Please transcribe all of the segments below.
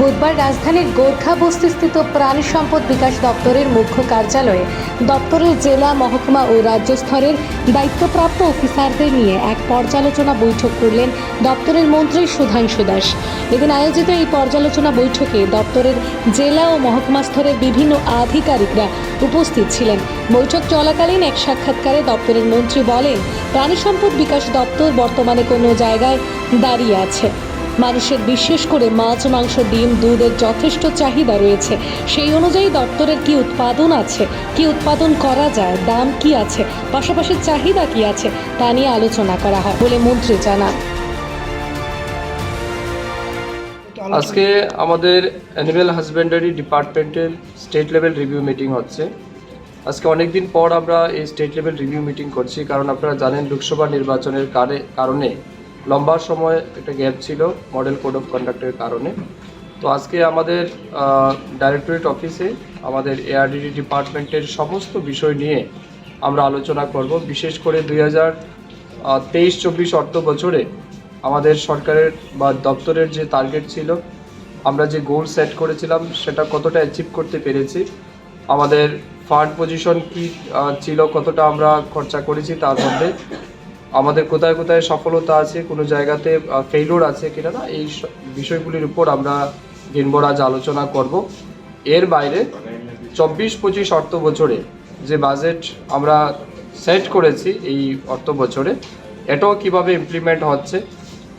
বুধবার রাজধানীর গোর্খা বস্তিস্থিত প্রাণী সম্পদ বিকাশ দপ্তরের মুখ্য কার্যালয়ে দপ্তরের জেলা মহকুমা ও রাজ্য স্তরের দায়িত্বপ্রাপ্ত অফিসারদের নিয়ে এক পর্যালোচনা বৈঠক করলেন দপ্তরের মন্ত্রী সুধাংশু দাস। এদিন আয়োজিত এই পর্যালোচনা বৈঠকে দপ্তরের জেলা ও মহকুমা স্তরের বিভিন্ন আধিকারিকরা উপস্থিত ছিলেন। বৈঠক চলাকালীন এক সাক্ষাৎকারে দপ্তরের মন্ত্রী বলেন, প্রাণী সম্পদ বিকাশ দপ্তর বর্তমানে কোনো জায়গায় দাঁড়িয়ে আছে। মানুষের বিশেষ করে মাছ, মাংস, ডিম, দুধের যথেষ্ট চাহিদা রয়েছে। সেই অনুযায়ী দপ্তরের কি উৎপাদন আছে, কি উৎপাদন করা যায়, দাম কি আছে, পাশাপাশি চাহিদা কি আছে, তা নিয়ে আলোচনা করা হয় বলে মন্ত্রী জানান। আজকে আমাদের অ্যানিম্যাল হাজবেন্ডারি ডিপার্টমেন্টের স্টেট লেভেল রিভিউ মিটিং হচ্ছে। আজকে অনেক দিন পর আমরা এই স্টেট লেভেল রিভিউ মিটিং করছি, কারণ আপনারা জানেন লোকসভা নির্বাচনের কারে- কারণে লম্বা সময় একটা গ্যাপ ছিল মডেল কোড অফ কন্ডাক্টের কারণে। তো আজকে আমাদের ডাইরেক্টরেট অফিসে আমাদের এআরডিডি ডিপার্টমেন্টের সমস্ত বিষয় নিয়ে আমরা আলোচনা করব। বিশেষ করে দুই হাজার তেইশ চব্বিশ অর্থ বছরে আমাদের সরকারের বা দপ্তরের যে টার্গেট ছিল, আমরা যে গোল সেট করেছিলাম, সেটা কতটা অ্যাচিভ করতে পেরেছি, আমাদের ফান্ড পজিশন কি ছিল, কতটা আমরা খরচা করেছি তার মধ্যে আমাদের কোথায় কোথায় সফলতা আছে, কোনো জায়গাতে ফেইলুর আছে কিনা না, এই বিষয়গুলির উপর আমরা দিনভর আজ আলোচনা করব। এর বাইরে চব্বিশ পঁচিশ অর্থ বছরে যে বাজেট আমরা সেট করেছি এই অর্থ বছরে, এটাও কীভাবে ইমপ্লিমেন্ট হচ্ছে,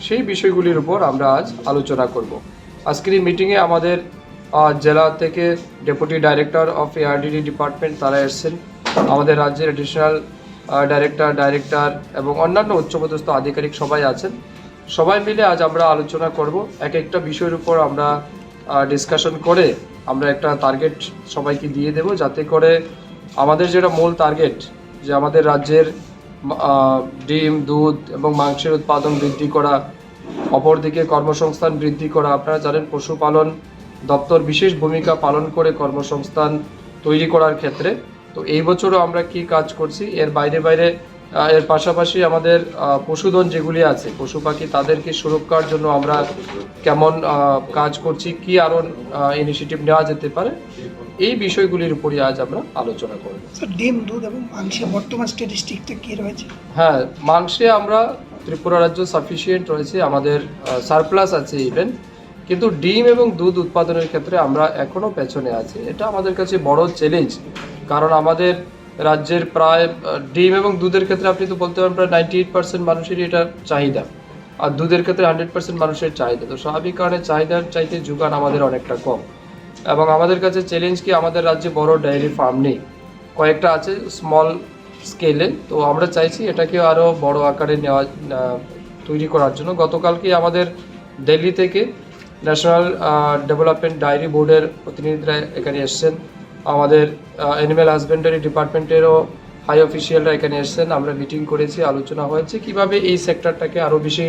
সেই বিষয়গুলির উপর আমরা আজ আলোচনা করব। আজকের এই মিটিংয়ে আমাদের জেলা থেকে deputy director of ARDD department তারা এসেছেন। আমাদের রাজ্যের অ্যাডিশনাল ডাইরেক্টর ডাইরেক্টর এবং অন্যান্য উচ্চপদস্থ আধিকারিক সবাই আছেন। সবাই মিলে আজ আমরা আলোচনা করব। এক একটা বিষয়ের উপর আমরা ডিসকাশন করে আমরা একটা টার্গেট সবাইকে দিয়ে দেব। যাতে করে আমাদের যেটা মূল টার্গেট যে আমাদের রাজ্যের ডিম, দুধ এবং মাংসের উৎপাদন বৃদ্ধি করা, অপরদিকে কর্মসংস্থান বৃদ্ধি করা। আপনারা জানেন পশুপালন দপ্তর বিশেষ ভূমিকা পালন করে কর্মসংস্থান তৈরি করার ক্ষেত্রে। তো এই বছরও আমরা কি কাজ করছি? এর বাইরে বাইরে এর পাশাপাশি আমাদের পশুধন যেগুলি আছে পশু পাখি তাদেরকে সুরক্ষার জন্য আমরা কেমন কাজ করছি কি আরও ইনিশিয়েটিভ নেওয়া যেতে পারে এই বিষয়গুলির উপরই আজ আমরা আলোচনা করব। স্যার ডিম দুধ এবং মাংসে বর্তমান স্ট্যাটিস্টিকটা কী রয়েছে? হ্যাঁ মাংসে আমরা ত্রিপুরা রাজ্য সাফিসিয়েন্ট রয়েছে আমাদের সারপ্লাস আছে ইভেন কিন্তু ডিম এবং দুধ উৎপাদনের ক্ষেত্রে আমরা এখনও পেছনে আছি। এটা আমাদের কাছে বড় চ্যালেঞ্জ কারণ আমাদের রাজ্যের প্রায় ডিম এবং দুধের ক্ষেত্রে আপনি তো বলতে পারেন প্রায় নাইনটি এইট পার্সেন্ট মানুষেরই এটা চাহিদা। আর দুধের ক্ষেত্রে হান্ড্রেড পার্সেন্ট মানুষের চাহিদা। তো স্বাভাবিক কারণে চাহিদার চাইতে যোগান আমাদের অনেকটা কম। এবং আমাদের কাছে চ্যালেঞ্জ কি, আমাদের রাজ্যে বড় ডায়েরি ফার্ম নেই। কয়েকটা আছে স্মল স্কেলে তো আমরা চাইছি এটাকে আরও বড় আকারে নেওয়া তৈরি করার জন্য। গতকালকে আমাদের দিল্লি থেকে ন্যাশনাল ডেভেলপমেন্ট ডায়েরি বোর্ডের প্রতিনিধিরা এখানে এসছেন। আমাদের অ্যানিম্যাল হাজবেন্ডারি ডিপার্টমেন্টেরও হাই অফিসিয়ালরা এখানে এসছেন। আমরা মিটিং করেছি, আলোচনা হয়েছে কীভাবে এই সেক্টরটাকে আরও বেশি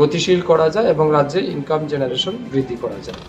গতিশীল করা যায় এবং রাজ্যে ইনকাম জেনারেশন বৃদ্ধি করা যায়।